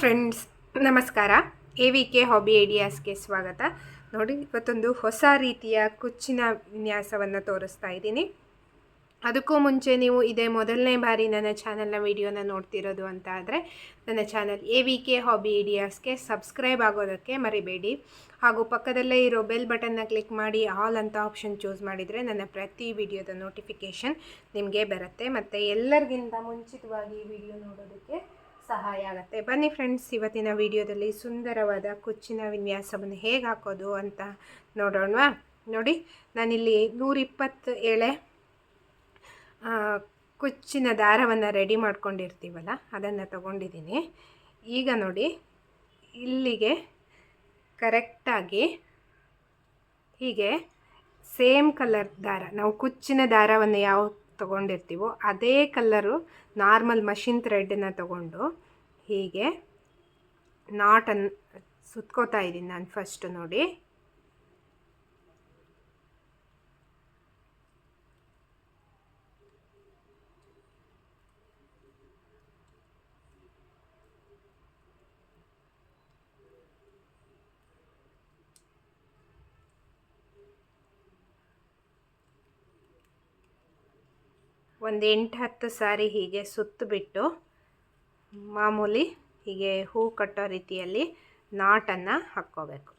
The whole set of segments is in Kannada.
ಫ್ರೆಂಡ್ಸ್ ನಮಸ್ಕಾರ. ಎ ವಿ ಕೆ ಹಾಬಿ ಐಡಿಯಾಸ್ಗೆ ಸ್ವಾಗತ. ನೋಡಿ, ಇವತ್ತೊಂದು ಹೊಸ ರೀತಿಯ ಕುಚ್ಚಿನ ವಿನ್ಯಾಸವನ್ನು ತೋರಿಸ್ತಾ ಇದ್ದೀನಿ. ಅದಕ್ಕೂ ಮುಂಚೆ ನೀವು ಇದೇ ಮೊದಲನೇ ಬಾರಿ ನನ್ನ ಚಾನಲ್ನ ವಿಡಿಯೋನ ನೋಡ್ತಿರೋದು ಅಂತ ಆದರೆ, ನನ್ನ channel A V K hobby ಐಡಿಯಾಸ್ಗೆ subscribe ಆಗೋದಕ್ಕೆ ಮರಿಬೇಡಿ. ಹಾಗೂ ಪಕ್ಕದಲ್ಲೇ ಇರೋ ಬೆಲ್ ಬಟನ್ನ ಕ್ಲಿಕ್ ಮಾಡಿ ಆಲ್ ಅಂತ ಆಪ್ಷನ್ ಚೂಸ್ ಮಾಡಿದರೆ ನನ್ನ ಪ್ರತಿ ವಿಡಿಯೋದ ನೋಟಿಫಿಕೇಷನ್ ನಿಮಗೆ ಬರುತ್ತೆ. ಮತ್ತು ಎಲ್ಲರಿಗಿಂತ ಮುಂಚಿತವಾಗಿ ವಿಡಿಯೋ ನೋಡೋದಕ್ಕೆ ಸಹಾಯ ಆಗುತ್ತೆ. ಬನ್ನಿ ಫ್ರೆಂಡ್ಸ್ ಇವತ್ತಿನ ವಿಡಿಯೋದಲ್ಲಿ ಸುಂದರವಾದ ಕುಚ್ಚಿನ ವಿನ್ಯಾಸವನ್ನು ಹೇಗೆ ಹಾಕೋದು ಅಂತ ನೋಡೋಣವಾ ನೋಡಿ, ನಾನಿಲ್ಲಿ ನೂರಿಪ್ಪತ್ತು ಎಳೆ ಕುಚ್ಚಿನ ದಾರವನ್ನು ರೆಡಿ ಮಾಡ್ಕೊಂಡಿರ್ತೀವಲ್ಲ, ಅದನ್ನು ತಗೊಂಡಿದ್ದೀನಿ. ಈಗ ನೋಡಿ, ಇಲ್ಲಿಗೆ ಕರೆಕ್ಟಾಗಿ ಹೀಗೆ ಸೇಮ್ ಕಲರ್ ದಾರ, ನಾವು ಕುಚ್ಚಿನ ದಾರವನ್ನು ಯಾವ ತಗೊಂಡಿರ್ತೀವೋ, ಅದೇ ಕಲ್ಲರು ನಾರ್ಮಲ್ ಮಷಿನ್ ಥ್ರೆಡ್ಡನ್ನು ತಗೊಂಡು ಹೀಗೆ? ನಾಟನ್ನು ಸುತ್ಕೋತಾ ಇದ್ದೀನಿ ನಾನು ಫಸ್ಟ್ ನೋಡಿ. ಒಂದು ಎಂಟು ಹತ್ತು ಸಾರಿ ಹೀಗೆ ಸುತ್ತಬಿಟ್ಟು ಮಾಮೂಲಿ ಹೀಗೆ ಹೂ ಕಟ್ಟೋ ರೀತಿಯಲ್ಲಿ ನಾಟನ್ನು ಹಾಕ್ಕೋಬೇಕು.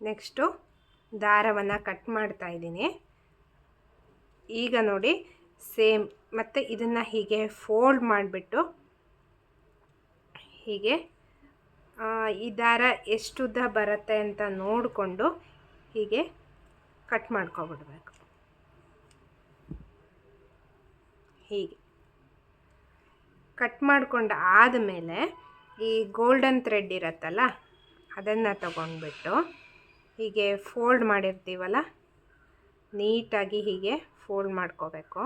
ನೆಕ್ಸ್ಟು ದಾರವನ್ನು ಕಟ್ ಮಾಡ್ತಾ ಇದ್ದೀನಿ. ಈಗ ನೋಡಿ ಸೇಮ್, ಮತ್ತು ಇದನ್ನು ಹೀಗೆ ಫೋಲ್ಡ್ ಮಾಡಿಬಿಟ್ಟು ಹೀಗೆ ಈ ದಾರ ಎಷ್ಟು ಉದ್ದ ಬರುತ್ತೆ ಅಂತ ನೋಡಿಕೊಂಡು ಹೀಗೆ ಕಟ್ ಮಾಡ್ಕೊಬಿಡ್ಬೇಕು. ಹೀಗೆ. ಕಟ್ ಮಾಡ್ಕೊಂಡು ಆದಮೇಲೆ ಈ ಗೋಲ್ಡನ್ ಥ್ರೆಡ್ ಇರತ್ತಲ್ಲ, ಅದನ್ನು ತಗೊಂಡ್ಬಿಟ್ಟು ಹೀಗೆ ಫೋಲ್ಡ್ ಮಾಡಿರ್ತೀವಲ್ಲ, ನೀಟಾಗಿ ಹೀಗೆ ಫೋಲ್ಡ್ ಮಾಡ್ಕೋಬೇಕು.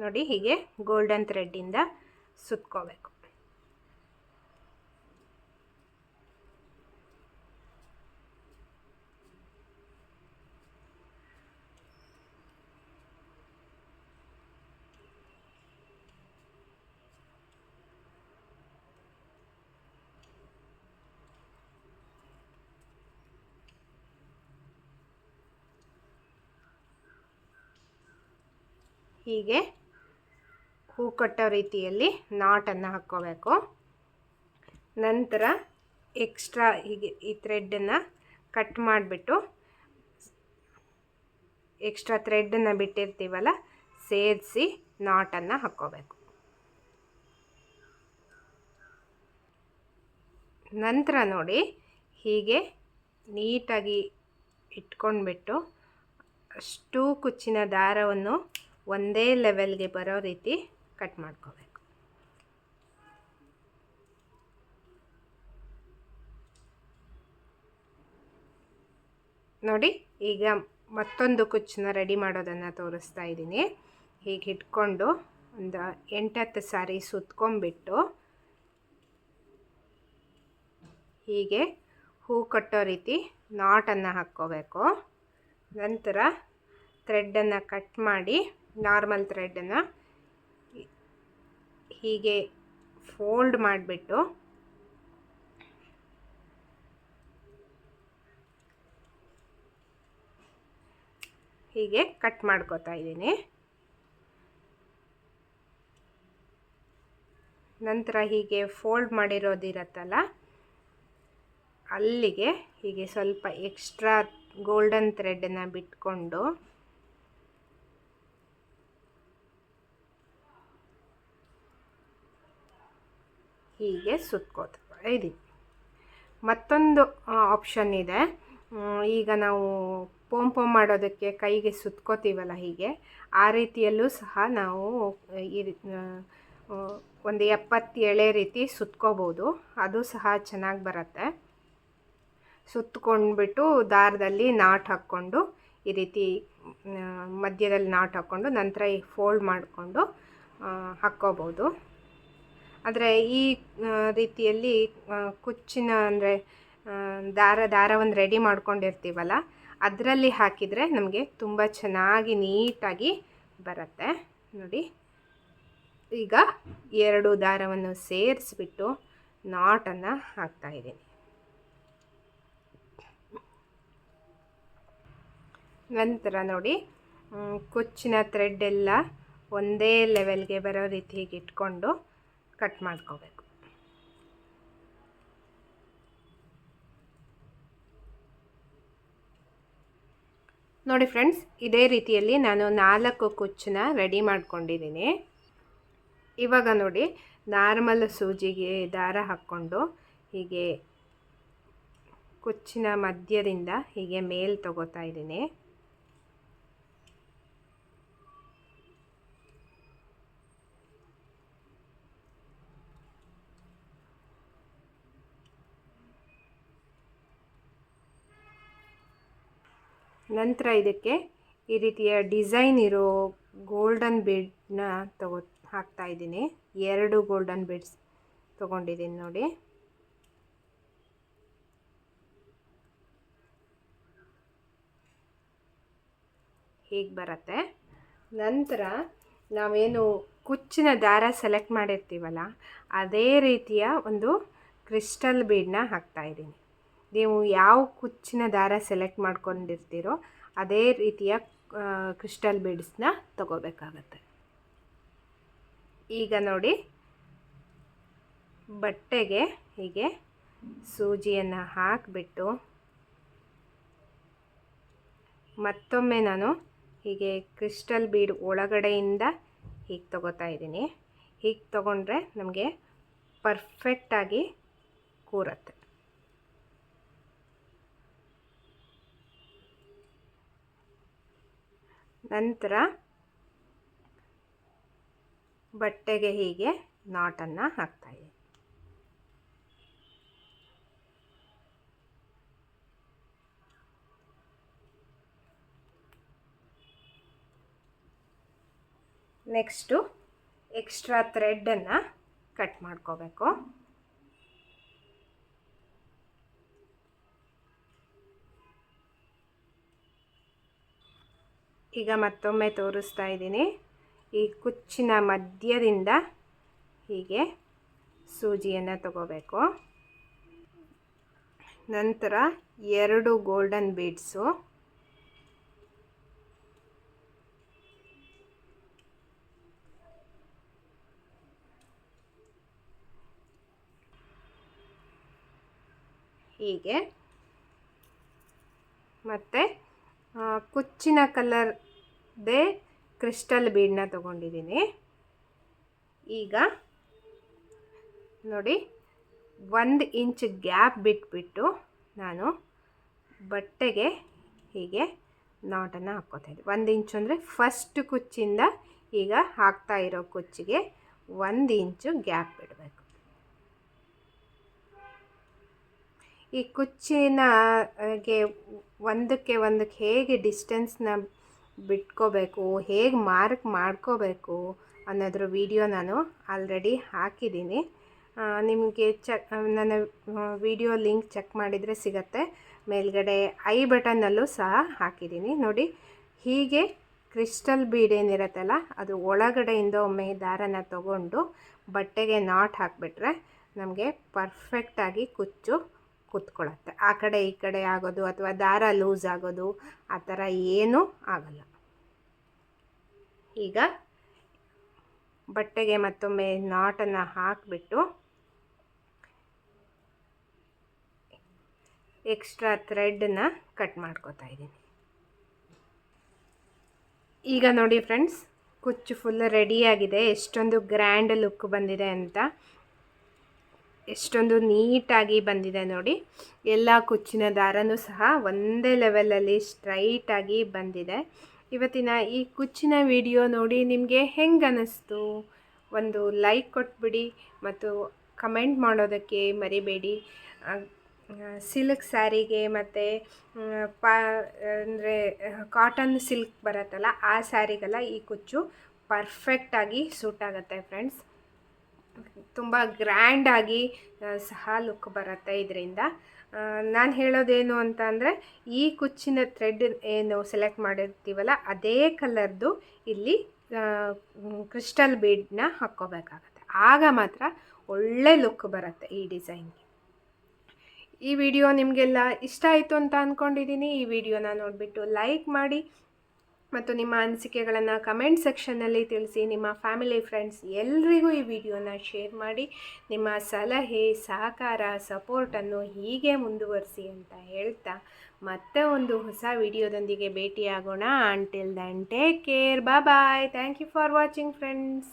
ನೋಡಿ ಹೀಗೆ ಗೋಲ್ಡನ್ ಥ್ರೆಡ್ಡಿಂದ ಸುತ್ಕೋಬೇಕು. ಹೀಗೆ ಹೂ ಕಟ್ಟೋ ರೀತಿಯಲ್ಲಿ ನಾಟನ್ನು ಹಾಕ್ಕೋಬೇಕು. ನಂತರ ಎಕ್ಸ್ಟ್ರಾ ಹೀಗೆ ಈ ಥ್ರೆಡ್ಡನ್ನು ಕಟ್ ಮಾಡಿಬಿಟ್ಟು ಎಕ್ಸ್ಟ್ರಾ ಥ್ರೆಡ್ಡನ್ನು ಬಿಟ್ಟಿರ್ತೀವಲ್ಲ, ಸೇರಿಸಿ ನಾಟನ್ನು ಹಾಕ್ಕೋಬೇಕು. ನಂತರ ನೋಡಿ ಹೀಗೆ ನೀಟಾಗಿ ಇಟ್ಕೊಂಡ್ಬಿಟ್ಟು ಅಷ್ಟು ಕುಚ್ಚಿನ ದಾರವನ್ನು ಒಂದೇ ಲೆವೆಲ್ಗೆ ಬರೋ ರೀತಿ ಕಟ್ ಮಾಡ್ಕೋಬೇಕು. ನೋಡಿ, ಈಗ ಮತ್ತೊಂದು ಕುಚ್ಚನ್ನ ರೆಡಿ ಮಾಡೋದನ್ನು ತೋರಿಸ್ತಾ ಇದ್ದೀನಿ. ಹೀಗೆ ಇಟ್ಕೊಂಡು ಒಂದು ಎಂಟತ್ತು ಸಾರಿ ಸುತ್ಕೊಂಡ್ಬಿಟ್ಟು ಹೀಗೆ ಹೂ ಕಟ್ಟೋ ರೀತಿ ನಾಟನ್ನು ಹಾಕ್ಕೋಬೇಕು. ನಂತರ ಥ್ರೆಡ್ಡನ್ನು ಕಟ್ ಮಾಡಿ ನಾರ್ಮಲ್ ಥ್ರೆಡ್ಡನ್ನು ಹೀಗೆ ಫೋಲ್ಡ್ ಮಾಡಿಬಿಟ್ಟು ಹೀಗೆ ಕಟ್ ಮಾಡ್ಕೋತಾ ಇದ್ದೀನಿ. ನಂತರ ಹೀಗೆ ಫೋಲ್ಡ್ ಮಾಡಿರೋದಿರತ್ತಲ್ಲ, ಅಲ್ಲಿಗೆ ಹೀಗೆ ಸ್ವಲ್ಪ ಎಕ್ಸ್ಟ್ರಾ ಗೋಲ್ಡನ್ ಥ್ರೆಡನ್ನು ಬಿಟ್ಕೊಂಡು ಹೀಗೆ ಸುತ್ಕೋತಾ ಇದ್ದೀವಿ ಮತ್ತೊಂದು ಆಪ್ಷನ್ ಇದೆ. ಈಗ ನಾವು ಪೋಮ್ ಪೋಮ್ ಮಾಡೋದಕ್ಕೆ ಕೈಗೆ ಸುತ್ಕೋತೀವಲ್ಲ ಹೀಗೆ, ಆ ರೀತಿಯಲ್ಲೂ ಸಹ ನಾವು ಈ ಒಂದು ಎಪ್ಪತ್ತು ಎಳೆ ರೀತಿ ಸುತ್ಕೋಬೋದು. ಅದು ಸಹ ಚೆನ್ನಾಗಿ ಬರುತ್ತೆ. ಸುತ್ತಕೊಂಡ್ಬಿಟ್ಟು ದಾರದಲ್ಲಿ ನಾಟ್ ಹಾಕ್ಕೊಂಡು, ಈ ರೀತಿ ಮಧ್ಯದಲ್ಲಿ ನಾಟ್ ಹಾಕ್ಕೊಂಡು, ನಂತರ ಈ ಫೋಲ್ಡ್ ಮಾಡಿಕೊಂಡು ಹಾಕ್ಕೋಬೋದು. ಆದರೆ ಈ ರೀತಿಯಲ್ಲಿ ಕುಚ್ಚಿನ ಅಂದರೆ ದಾರ ದಾರವನ್ನು ರೆಡಿ ಮಾಡ್ಕೊಂಡಿರ್ತೀವಲ್ಲ, ಅದರಲ್ಲಿ ಹಾಕಿದರೆ ನಮಗೆ ತುಂಬ ಚೆನ್ನಾಗಿ ನೀಟಾಗಿ ಬರುತ್ತೆ. ನೋಡಿ, ಈಗ ಎರಡು ದಾರವನ್ನು ಸೇರಿಸ್ಬಿಟ್ಟು ನಾಟನ್ನು ಹಾಕ್ತಾಯಿದ್ದೀನಿ ನಂತರ ನೋಡಿ ಕುಚ್ಚಿನ ಥ್ರೆಡ್ ಎಲ್ಲ ಒಂದೇ ಲೆವೆಲ್ಗೆ ಬರೋ ರೀತಿಗೆ ಇಟ್ಕೊಂಡು ಕಟ್ ಮಾಡ್ಕೋಬೇಕು. ನೋಡಿ ಫ್ರೆಂಡ್ಸ್, ಇದೇ ರೀತಿಯಲ್ಲಿ ನಾನು ನಾಲ್ಕು ಕುಚ್ಚನ್ನ ರೆಡಿ ಮಾಡ್ಕೊಂಡಿದ್ದೀನಿ. ಇವಾಗ ನೋಡಿ, ನಾರ್ಮಲ್ ಸೂಜಿಗೆ ದಾರ ಹಾಕ್ಕೊಂಡು ಹೀಗೆ ಕುಚ್ಚಿನ ಮಧ್ಯದಿಂದ ಹೀಗೆ ಮೇಲ್ ತಗೋತಾ ಇದ್ದೀನಿ. ನಂತರ ಇದಕ್ಕೆ ಈ ರೀತಿಯ ಡಿಸೈನ್ ಇರೋ ಗೋಲ್ಡನ್ ಬೆಡ್ನ ತಗೋ, ಹಾಕ್ತಾ ಇದ್ದೀನಿ. ಎರಡು ಗೋಲ್ಡನ್ ಬೆಡ್ಸ್ ತೊಗೊಂಡಿದ್ದೀನಿ ನೋಡಿ. ಹೀಗೆ ಬರುತ್ತೆ? ನಂತರ ನಾವೇನು ಕುಚ್ಚಿನ ದಾರ ಸೆಲೆಕ್ಟ್ ಮಾಡಿರ್ತೀವಲ್ಲ, ಅದೇ ರೀತಿಯ ಒಂದು ಕ್ರಿಸ್ಟಲ್ ಬೀಡನ್ನ ಹಾಕ್ತಾ ಇದ್ದೀನಿ. ನೀವು ಯಾವ ಕುಚ್ಚಿನ ದಾರ ಸೆಲೆಕ್ಟ್ ಮಾಡ್ಕೊಂಡಿರ್ತೀರೋ ಅದೇ ರೀತಿಯ ಕ್ರಿಸ್ಟಲ್ ಬೀಡ್ಸ್ನ ತಗೋಬೇಕಾಗತ್ತೆ. ಈಗ ನೋಡಿ, ಬಟ್ಟೆಗೆ ಹೀಗೆ ಸೂಜಿಯನ್ನು ಹಾಕಿಬಿಟ್ಟು ಮತ್ತೊಮ್ಮೆ ನಾನು ಹೀಗೆ ಕ್ರಿಸ್ಟಲ್ ಬೀಡ್ ಒಳಗಡೆಯಿಂದ ಹೀಗೆ ತಗೋತಾ ಇದ್ದೀನಿ. ಹೀಗೆ ತಗೊಂಡ್ರೆ ನಮಗೆ ಪರ್ಫೆಕ್ಟಾಗಿ ಕೂರತ್ತೆ. ನಂತರ ಬಟ್ಟೆಗೆ ಹೀಗೆ ನಾಟನ್ನು ಹಾಕ್ತಾಯಿ ನೆಕ್ಸ್ಟು ಎಕ್ಸ್ಟ್ರಾ ಥ್ರೆಡ್ಡನ್ನು ಕಟ್ ಮಾಡ್ಕೋಬೇಕು. ಈಗ ಮತ್ತೊಮ್ಮೆ ತೋರಿಸ್ತಾ ಇದ್ದೀನಿ. ಈ ಕುಚ್ಚಿನ ಮಧ್ಯದಿಂದ ಹೀಗೆ ಸೂಜಿಯನ್ನು ತಗೋಬೇಕು. ನಂತರ ಎರಡು ಗೋಲ್ಡನ್ ಬೀಡ್ಸು ಹೀಗೆ ಮತ್ತು ಕುಚ್ಚಿನ ಕಲರ್ದೇ ಕ್ರಿಸ್ಟಲ್ ಬೀಡನ್ನ ತಗೊಂಡಿದ್ದೀನಿ. ಈಗ ನೋಡಿ, ಒಂದು ಇಂಚ್ ಗ್ಯಾಪ್ ಬಿಟ್ಬಿಟ್ಟು ನಾನು ಬಟ್ಟೆಗೆ ಹೀಗೆ ನಾಟನ್ನು ಹಾಕ್ಕೋತಾ ಇದ್ದೆ. ಒಂದು ಇಂಚು ಅಂದರೆ ಫಸ್ಟ್ ಕುಚ್ಚಿಂದ ಈಗ ಹಾಕ್ತಾ ಇರೋ ಕುಚ್ಚಿಗೆ ಒಂದು ಇಂಚು ಗ್ಯಾಪ್ ಬಿಡಬೇಕು. ಈ ಕುಚ್ಚಿನ ಗೆ ಒಂದಕ್ಕೆ ಒಂದಕ್ಕೆ ಹೇಗೆ ಡಿಸ್ಟೆನ್ಸ್ನ ಬಿಟ್ಕೋಬೇಕು, ಹೇಗೆ ಮಾರ್ಕ್ ಮಾಡ್ಕೋಬೇಕು ಅನ್ನೋದ್ರ ವಿಡಿಯೋ ನಾನು ಆಲ್ರೆಡಿ ಹಾಕಿದ್ದೀನಿ. ನಿಮಗೆ ಚೆಕ್ ನನ್ನ ವಿಡಿಯೋ ಲಿಂಕ್ ಚೆಕ್ ಮಾಡಿದರೆ ಸಿಗತ್ತೆ. ಮೇಲ್ಗಡೆ ಐ ಬಟನ್ನಲ್ಲೂ ಸಹ ಹಾಕಿದ್ದೀನಿ. ನೋಡಿ, ಹೀಗೆ ಕ್ರಿಸ್ಟಲ್ ಬೀಡ್ ಏನಿರತ್ತಲ್ಲ, ಅದು ಒಳಗಡೆಯಿಂದ ಒಮ್ಮೆ ದಾರನ ತಗೊಂಡು ಬಟ್ಟೆಗೆ ನಾಟ್ ಹಾಕಿಬಿಟ್ರೆ ನಮಗೆ ಪರ್ಫೆಕ್ಟಾಗಿ ಕುಚ್ಚು ಕೂತ್ಕೊಳ್ಳುತ್ತೆ ಆ ಕಡೆ ಈ ಕಡೆ ಆಗೋದು ಅಥವಾ ದಾರ ಲೂಸ್ ಆಗೋದು ಆ ಥರ ಏನೂ ಆಗಲ್ಲ. ಈಗ ಬಟ್ಟೆಗೆ ಮತ್ತೊಮ್ಮೆ ನಾಟನ್ನು ಹಾಕಿಬಿಟ್ಟು ಎಕ್ಸ್ಟ್ರಾ ಥ್ರೆಡ್ನ ಕಟ್ ಮಾಡ್ಕೋತಾ ಇದ್ದೀನಿ. ಈಗ ನೋಡಿ ಫ್ರೆಂಡ್ಸ್ ಕುಚ್ಚು ಫುಲ್ ರೆಡಿಯಾಗಿದೆ ಎಷ್ಟೊಂದು ಗ್ರ್ಯಾಂಡ್ ಲುಕ್ ಬಂದಿದೆ ಅಂತ. ಎಷ್ಟೊಂದು ನೀಟಾಗಿ ಬಂದಿದೆ ನೋಡಿ. ಎಲ್ಲ ಕುಚ್ಚಿನ ದಾರನೂ ಸಹ ಒಂದೇ ಲೆವೆಲಲ್ಲಿ ಸ್ಟ್ರೈಟಾಗಿ ಬಂದಿದೆ. ಇವತ್ತಿನ ಈ ಕುಚ್ಚಿನ ವಿಡಿಯೋ ನೋಡಿ ನಿಮಗೆ ಹೆಂಗೆ ಅನ್ನಿಸ್ತು ಒಂದು ಲೈಕ್ ಕೊಟ್ಬಿಡಿ ಮತ್ತು ಕಮೆಂಟ್ ಮಾಡೋದಕ್ಕೆ ಮರಿಬೇಡಿ. ಸಿಲ್ಕ್ ಸ್ಯಾರಿಗೆ ಮತ್ತು ಪಾ, ಅಂದರೆ ಕಾಟನ್ ಸಿಲ್ಕ್ ಬರುತ್ತಲ್ಲ, ಆ ಸ್ಯಾರಿಗೆಲ್ಲ ಈ ಕುಚ್ಚು ಪರ್ಫೆಕ್ಟಾಗಿ ಸೂಟ್ ಆಗುತ್ತೆ ಫ್ರೆಂಡ್ಸ್ ತುಂಬ ಗ್ರ್ಯಾಂಡಾಗಿ ಸಹ ಲುಕ್ ಬರುತ್ತೆ ಇದರಿಂದ. ನಾನು ಹೇಳೋದೇನು ಅಂತ ಅಂದರೆ, ಈ ಕುಚ್ಚಿನ ಥ್ರೆಡ್ ಏನು ಸೆಲೆಕ್ಟ್ ಮಾಡಿರ್ತೀವಲ್ಲ, ಅದೇ ಕಲರ್ದು ಇಲ್ಲಿ ಕ್ರಿಸ್ಟಲ್ ಬೀಡನ್ನ ಹಾಕ್ಕೋಬೇಕಾಗತ್ತೆ. ಆಗ ಮಾತ್ರ ಒಳ್ಳೆ ಲುಕ್ ಬರುತ್ತೆ ಈ ಡಿಸೈನ್ಗೆ ಈ ವಿಡಿಯೋ ನಿಮಗೆಲ್ಲ ಇಷ್ಟ ಆಯಿತು ಅಂತ ಅಂದ್ಕೊಂಡಿದ್ದೀನಿ ಈ ವಿಡಿಯೋನ ನೋಡಿಬಿಟ್ಟು ಲೈಕ್ ಮಾಡಿ ಮತ್ತು ನಿಮ್ಮ ಅನಿಸಿಕೆಗಳನ್ನು ಕಮೆಂಟ್ ಸೆಕ್ಷನ್ನಲ್ಲಿ ತಿಳಿಸಿ, ನಿಮ್ಮ ಫ್ಯಾಮಿಲಿ ಫ್ರೆಂಡ್ಸ್ ಎಲ್ರಿಗೂ ಈ ವಿಡಿಯೋನ ಶೇರ್ ಮಾಡಿ, ನಿಮ್ಮ ಸಲಹೆ, ಸಹಕಾರ ಸಪೋರ್ಟನ್ನು ಹೀಗೆ ಮುಂದುವರಿಸಿ ಅಂತ ಹೇಳ್ತಾ ಮತ್ತೆ ಒಂದು ಹೊಸ ವಿಡಿಯೋದೊಂದಿಗೆ ಭೇಟಿಯಾಗೋಣ. Until then take care bye thank you for watching friends